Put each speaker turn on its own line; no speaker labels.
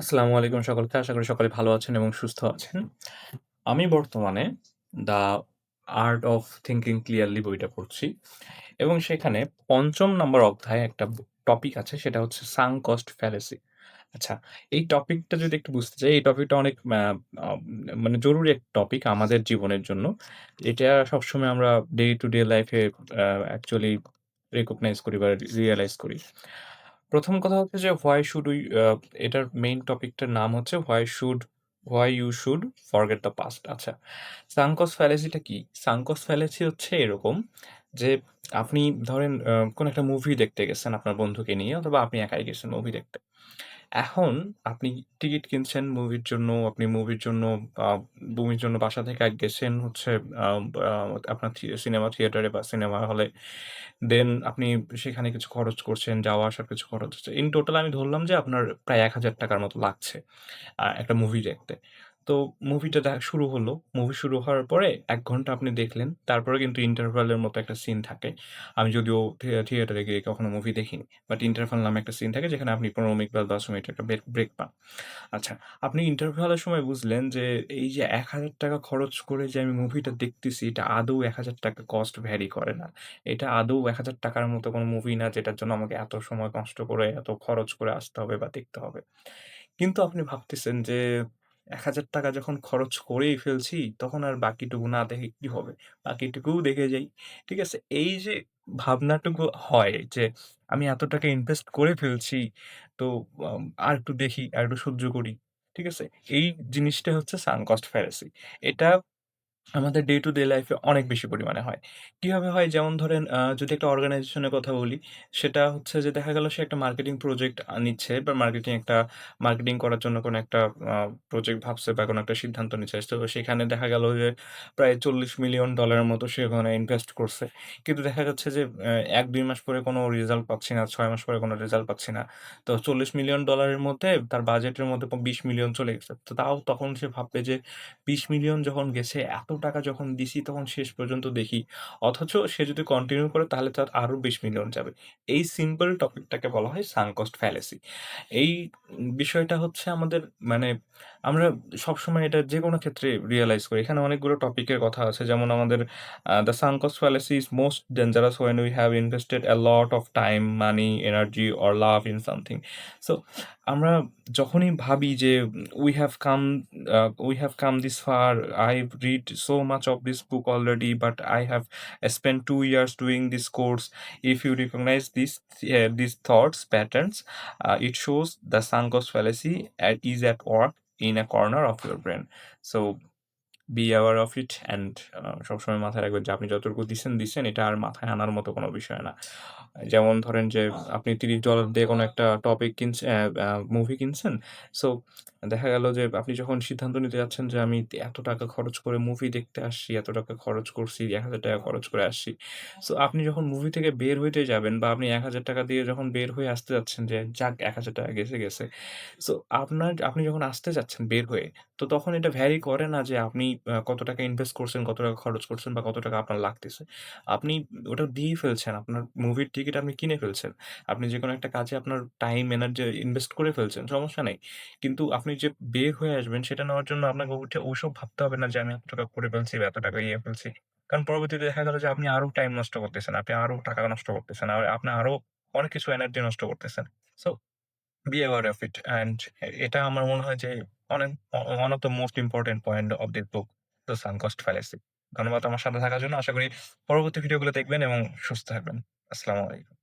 আসসালামু আলাইকুম সকলকে। আশা করি সকলে ভালো আছেন এবং সুস্থ আছেন। আমি বর্তমানে 'the art of thinking clearly' বইটা পড়ছি এবং সেখানে পঞ্চম নম্বর অধ্যায়ে একটা টপিক আছে সেটা হচ্ছে সাং কস্ট ফ্যালাসি। আচ্ছা, এই টপিকটা যদি একটু বুঝতে চাই, এই টপিকটা অনেক মানে জরুরি এক টপিক আমাদের জীবনের জন্য। এটা সবসময় আমরা ডে টু ডে লাইফে অ্যাকচুয়ালি রেকগনাইজ করি বা রিয়েলাইজ করি। ১ম কথা হচ্ছে যে হোয়াই শুড উই এটার মেইন টপিকটার নাম হচ্ছে why should why you should forget the past. আচ্ছা, সাংকস ফ্যালেসিটা কি? সাংকস ফ্যালেসি হচ্ছে এরকম যে আপনি ধরেন কোন একটা মুভি দেখতে গেছেন আপনার বন্ধুকে নিয়ে অথবা আপনি একাই গেছেন মুভি দেখতে। এখন আপনি টিকিট কিনছেন মুভির জন্য, আপনি মুভির জন্য মুভির জন্য বাসা থেকে গেছেন হচ্ছে আপনার সিনেমা থিয়েটারে বা সিনেমা হলে। দেন আপনি সেখানে কিছু খরচ করছেন, যাওয়া আসার কিছু খরচ হচ্ছে। ইন টোটাল আমি ধরলাম যে আপনার প্রায় এক হাজার টাকার মতো লাগছে একটা মুভি দেখতে। তো মুভিটা দেখা শুরু হলো। মুভি শুরু হওয়ার পরে এক ঘণ্টা আপনি দেখলেন। তারপরে কিন্তু ইন্টারভাল এর মতো একটা সিন থাকে। আমি যদিও থিয়ে থিয়েটারে গিয়ে কখনো মুভি দেখিনি। বাট ইন্টারভাল নামে একটা সিন থাকে যেখানে আপনি ১৫ মিনিট বা ১০ মিনিট একটা ব্রেক পান। আচ্ছা, আপনি ইন্টারভাল এর সময় বুঝলেন যে এই যে ৳১,০০০ খরচ করে যে আমি মুভিটা দেখতেছি এটা আদৌ ৳১,০০০ কস্ট ভ্যারি করে না। এটা আদৌ এক হাজার টাকার মতো কোনো মুভি না যেটার জন্য আমাকে এত সময় কষ্ট করে, এত খরচ করে আসতে হবে বা দেখতে হবে। কিন্তু আপনি ভাবতেছেন যে ৳১,০০০ যখন খরচ করেই ফেলছি, তখন আর বাকিটুকু না দেখে কি হবে? বাকিটুকুও দেখে যাই। ঠিক আছে? এই যে ভাবনাটুকু হয় যে আমি এত টাকা ইনভেস্ট করে ফেলছি, তো আম আরেকটু দেখি, আর একটু সহ্য করি। ঠিক আছে? এই জিনিসটা হচ্ছে সাঙ্ক কস্ট। এটা আমাদের ডে টু ডে লাইফে অনেক বেশি পরিমাণে হয়। কীভাবে হয়? যেমন ধরেন যদি একটা অর্গানাইজেশনের কথা বলি, সেটা হচ্ছে যে দেখা গেল সে একটা মার্কেটিং প্রজেক্ট নিচ্ছে বা মার্কেটিং একটা মার্কেটিং করার জন্য কোনো একটা প্রজেক্ট ভাবছে বা কোনো একটা সিদ্ধান্ত নিচ্ছে। তো সেখানে দেখা গেল যে প্রায় চল্লিশ মিলিয়ন ডলারের মতো সে ওখানে ইনভেস্ট করছে। কিন্তু দেখা যাচ্ছে যে এক ১-২ মাস পরে কোনো রেজাল্ট পাচ্ছি না, ছয় মাস পরে কোনো রেজাল্ট পাচ্ছি না। তো চল্লিশ মিলিয়ন ডলারের মধ্যে তার বাজেটের মধ্যে বিশ $২০,০০,০০০ চলে গেছে। তো তাও তখন সে ভাববে যে বিশ মিলিয়ন যখন গেছে, এত টাকা যখন দিছি তখন শেষ পর্যন্ত দেখি। অথচ সে যদি কন্টিনিউ করে তাহলে তার আরও ২০,০০,০০০ যাবে। এই সিম্পল টপিকটাকে বলা হয় সাঙ্ক কস্ট ফ্যালাসি। এই বিষয়টা হচ্ছে আমাদের মানে আমরা সবসময় এটা যে কোনো ক্ষেত্রে রিয়েলাইজ করি। এখানে অনেকগুলো টপিকের কথা আছে। যেমন আমাদের "the sunk cost fallacy is most dangerous when we have invested a lot of time money energy or love in something so আমরা যখনই ভাবি যে we have come we have come this far I read so much of this book already but I have spend two years doing this course if you recognise this this thoughts patterns it shows the sunk cost fallacy at is at work in a corner of your brain so be aware of it and সবসময় মাথায় রাখবেন যে আপনি যতটুকু দিচ্ছেন দিচ্ছেন, এটা আর মাথায় আনার মতো কোনো বিষয় না। যেমন ধরেন যে আপনি $৩০ দিয়ে কোনো একটা টপিক কিনছেন মুভি কিনছেন। সো দেখা গেল যে আপনি যখন সিদ্ধান্ত নিতে যাচ্ছেন যে আমি এত টাকা খরচ করে মুভি দেখতে আসছি, এত টাকা খরচ করছি, ৳১,০০০ খরচ করে আসছি। সো আপনি যখন মুভি থেকে বের হইতে যাবেন বা আপনি ৳১,০০০ দিয়ে যখন বের হয়ে আসতে যাচ্ছেন যে যাক ৳১,০০০ গেছে, গেছে। সো আপনার আপনি যখন আসতে যাচ্ছেন বের হয়ে, তো তখন এটা ভ্যারি করে না যে আপনি কত টাকা ইনভেস্ট করছেন, কত টাকা খরচ করছেন বা কত টাকা আপনার লাগতেছে। আপনি ওটা দিয়েই ফেলছেন। আপনার মুভির টিকিট আপনি কিনে ফেলছেন। আপনি যে কোনো একটা কাজে আপনার টাইম, এনার্জি ইনভেস্ট করে ফেলছেন। সমস্যা নেই কিন্তু আপনি যে বের হয়ে আসবেন সেটা নেওয়ার জন্য আপনাকে উঠে ওসব ভাবতে হবে না যে আমি এত টাকা করে ফেলছি এত টাকা ইয়ে ফেলছি। কারণ পরবর্তীতে দেখা গেল যে আপনি আরও টাইম নষ্ট করতেছেন। আপনি আরও টাকা নষ্ট করতেছেন। আর আপনি আরও অনেক কিছু এনার্জি নষ্ট করতেছেন। So be aware of it and এটা আমার মনে হয় যে অনেক one of the most important point of this book, the sunk cost fallacy. ধন্যবাদ আমার সাথে থাকার জন্য। আশা করি পরবর্তী ভিডিওগুলো দেখবেন এবং সুস্থ থাকবেন। আসসালামু আলাইকুম।